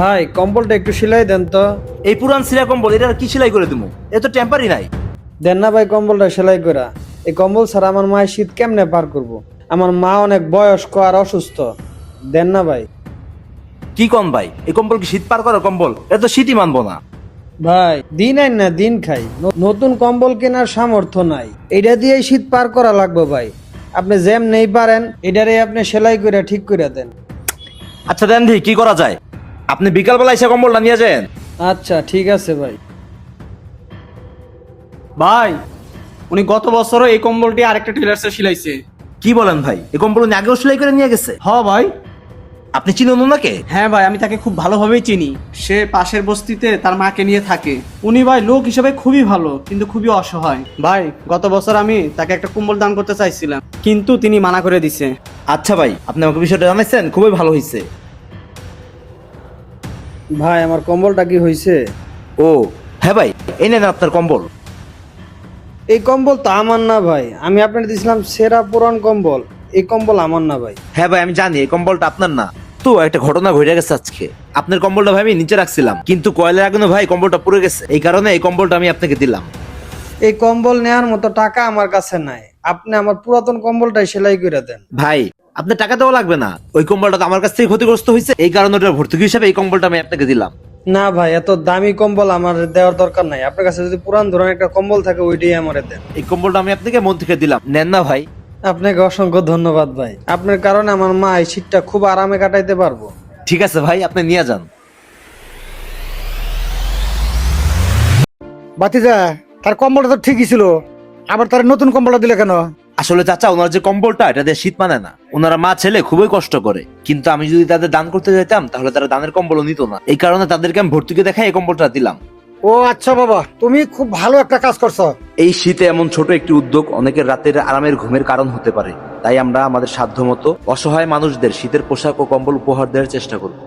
ভাই কম্বলটা একটু সেলাই দেন তো। এই পুরান সিরা কম্বল এটা কি সেলাই করে দেবো এ তো টেম্পারি নাই। দেন না ভাই কম্বলটা সেলাই করা এই কম্বল ছাড়া আমার মায়ের শীত কেমনে পার করব। আমার মা অনেক বয়স্ক আর অসুস্থ। দেন না ভাই। কি কম ভাই? এই কম্বল কি শীত পার করার কম্বল? এটা তো শীতই মানবো না। ভাই দিন আইন না দিন খাই। নতুন কম্বল কেনার সামর্থ্য নাই। এটা দিয়ে শীত পার করা লাগবে ভাই। আপনি জ্যাম নেই পারেন এটারে আপনি সেলাই করে ঠিক করে দেন। আচ্ছা দেন দি কি করা যায়? আপনি বিকালবেলা এসে কম্বলটা নিয়ে যান। আচ্ছা ঠিক আছে ভাই। ভাই উনি গত বছরও এই কম্বলটি আরেকটা টেলার্সে সিলাইছে। কি বলেন ভাই? এই কম্বল উনি আগেও সেলাই করে নিয়ে গেছে? হ ভাই। আপনি চিনুন ওনাকে? হ্যাঁ ভাই আমি তাকে খুব ভালোভাবেই চিনি। সে পাশের বস্তিতে তার মাকে নিয়ে থাকে। উনি ভাই লোক হিসেবে খুবই ভালো কিন্তু খুবই অসহায়। ভাই গত বছর আমি তাকে একটা কম্বল দান করতে চাইছিলাম কিন্তু তিনি মানা করে দিছে। আচ্ছা ভাই আপনি আমাকে বিষয়টা জানাইছেন খুবই ভালো হয়েছে ভাই আমার কম্বলটা কি হয়েছে ও হ্যাঁ ভাই এই নেন আপনার কম্বল। এই কম্বল তো আমার না ভাই আমি আপনার দিয়েছিলাম সেরা পুরান কম্বল এই কম্বল আমার না ভাই। হ্যাঁ ভাই আমি জানি এই কম্বলটা আপনার না। তো একটা ঘটনা ঘটে গেছে আজকে। আপনার কম্বলটা ভাই আমি নিচে রাখছিলাম কিন্তু কয়লার আগুনে ভাই কম্বলটা পুড়ে গেছে। এই কারণে এই কম্বলটা আমি আপনাকে দিলাম। এই কম্বল নেওয়ার মতো টাকা আমার কাছে নাই। আপনি আমার পুরাতন কম্বলটাই সেলাই করে দেন। ভাই আপনার টাকা দেওয়া লাগবে না। ওই কম্বলটা তো আমার কাছ থেকে ক্ষতিগ্রস্ত হয়েছে। এই কারণে ওটা ভর্তুকি হিসাবে এই কম্বলটা আমি আপনাকে দিলাম। না ভাই এত দামি কম্বল আমার দেওয়ার দরকার নাই। আপনার কাছে যদি পুরান ধরনের একটা কম্বল থাকে ওইটাই আমার দেন। এই কম্বলটা আমি আপনাকে মন থেকে দিলাম। নেন না ভাই। আপনাকে অসংখ্য ধন্যবাদ ভাই। আপনার কারণে আমার মা এই শীতটা খুব আরামে কাটাইতে পারব। ঠিক আছে ভাই আপনি নিয়ে যান। বাতিজা তার কম্বলটা তো ঠিকই ছিল। আবার তার নতুন কম্বলটা দিলে কেন? আসলে চাচা ওনার যে কম্বলটা এটা দিয়ে শীত মানে না। ওনারা মা ছেলে খুবই কষ্ট করে। কিন্তু আমি যদি তাদের দান করতে যেতাম তাহলে তারা দানের কম্বলও নিত না। এই কারণে তাদেরকে আমি ভর্তুকি দেখাই এই কম্বলটা দিলাম। ও আচ্ছা বাবা তুমি খুব ভালো একটা কাজ করছ। এই শীতে এমন ছোট একটি উদ্যোগ অনেকের রাতের আরামের ঘুমের কারণ হতে পারে। তাই আমরা আমাদের সাধ্যমতো অসহায় মানুষদের শীতের পোশাক ও কম্বল উপহার দেওয়ার চেষ্টা করব।